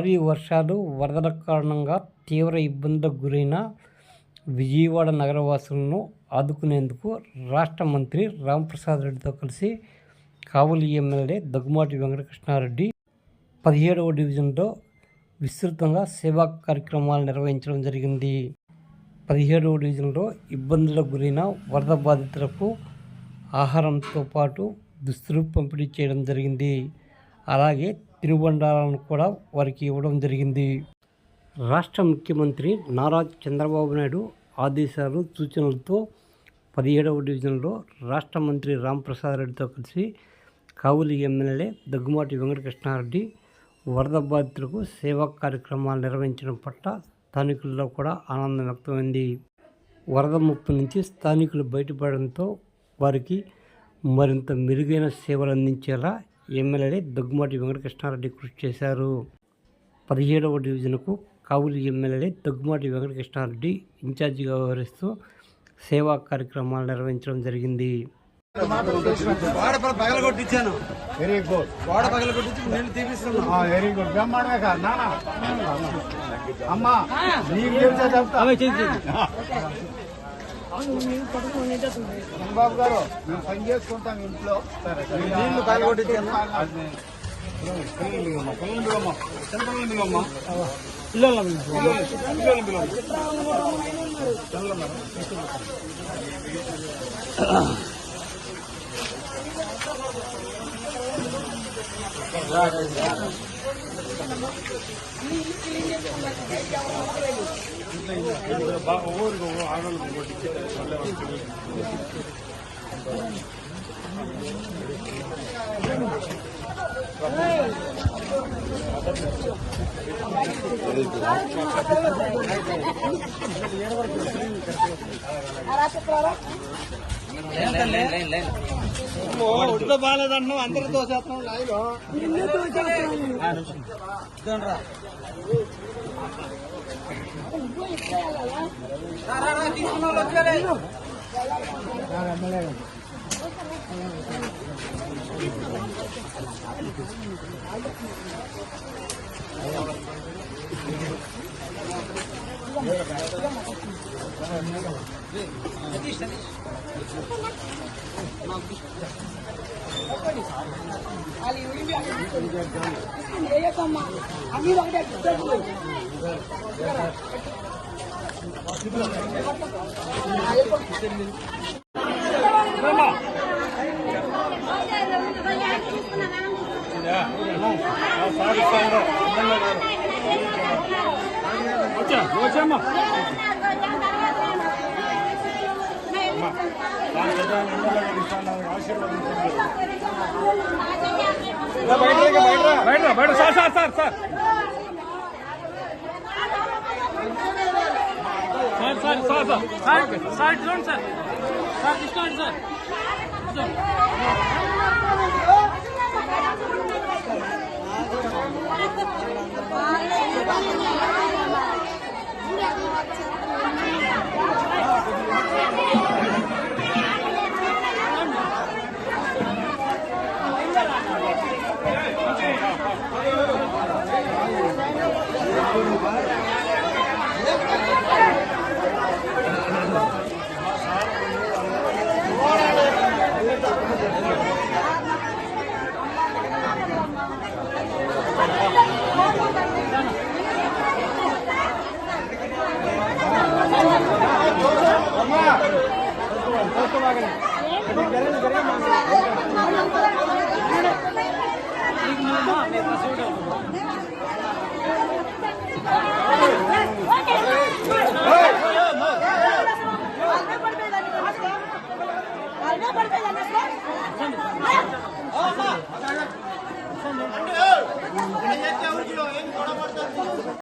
భారీ వర్షాలు వరదల కారణంగా తీవ్ర ఇబ్బందులకు గురైన విజయవాడ నగరవాసులను ఆదుకునేందుకు రాష్ట్ర మంత్రి రాంప్రసాద్ రెడ్డితో కలిసి కావలి ఎమ్మెల్యే దగ్గుమాటి వెంకటకృష్ణారెడ్డి పదిహేడవ డివిజన్లో విస్తృతంగా సేవా కార్యక్రమాలు నిర్వహించడం జరిగింది. పదిహేడవ డివిజన్లో ఇబ్బందులకు గురైన వరద బాధితులకు ఆహారంతో పాటు దుస్తులు పంపిణీ చేయడం జరిగింది. అలాగే తినుబండాలను కూడా వారికి ఇవ్వడం జరిగింది. రాష్ట్ర ముఖ్యమంత్రి నారా చంద్రబాబు నాయుడు ఆదేశాలు సూచనలతో పదిహేడవ డివిజన్లో రాష్ట్ర మంత్రి రాంప్రసాద్ రెడ్డితో కలిసి కావులి ఎమ్మెల్యే దగ్గుమాటి వెంకటకృష్ణారెడ్డి వరద బాధితులకు సేవా కార్యక్రమాలు నిర్వహించడం పట్ల స్థానికుల్లో కూడా ఆనందం వ్యక్తమైంది. వరద ముప్పు నుంచి స్థానికులు బయటపడడంతో వారికి మరింత మెరుగైన సేవలు అందించేలా ఎమ్మెల్యే దగ్గుమాటి వెంకటకృష్ణారెడ్డి కృషి చేశారు. పదిహేడవ డివిజన్కు కావులి ఎమ్మెల్యే దగ్గుమాటి వెంకటకృష్ణారెడ్డి ఇన్ఛార్జిగా వ్యవహరిస్తూ సేవా కార్యక్రమాలు నిర్వహించడం జరిగింది. వెరీ గుడ్ వెరీ గుడ్ బ్రహ్మాండమే కాదు. నాన్న అమ్మా నీకు చెప్తా చెప్తా చంద్రబాబు గారు మేము పని చేసుకుంటాం ఇంట్లో నీళ్ళు ஒவ்வொரு ஆடலுக்கு போட்டு நல்ல ஏழு ఒంట్లో బాగాలేదన్నా అందరూ తోసేస్తున్నాం లాయలో తీసుకున్నాం 我这嘛。बैठ रहा बैठ sir sir sir sir sir sir sir sir sir zone sir sir Krishna sir sir పడతాయి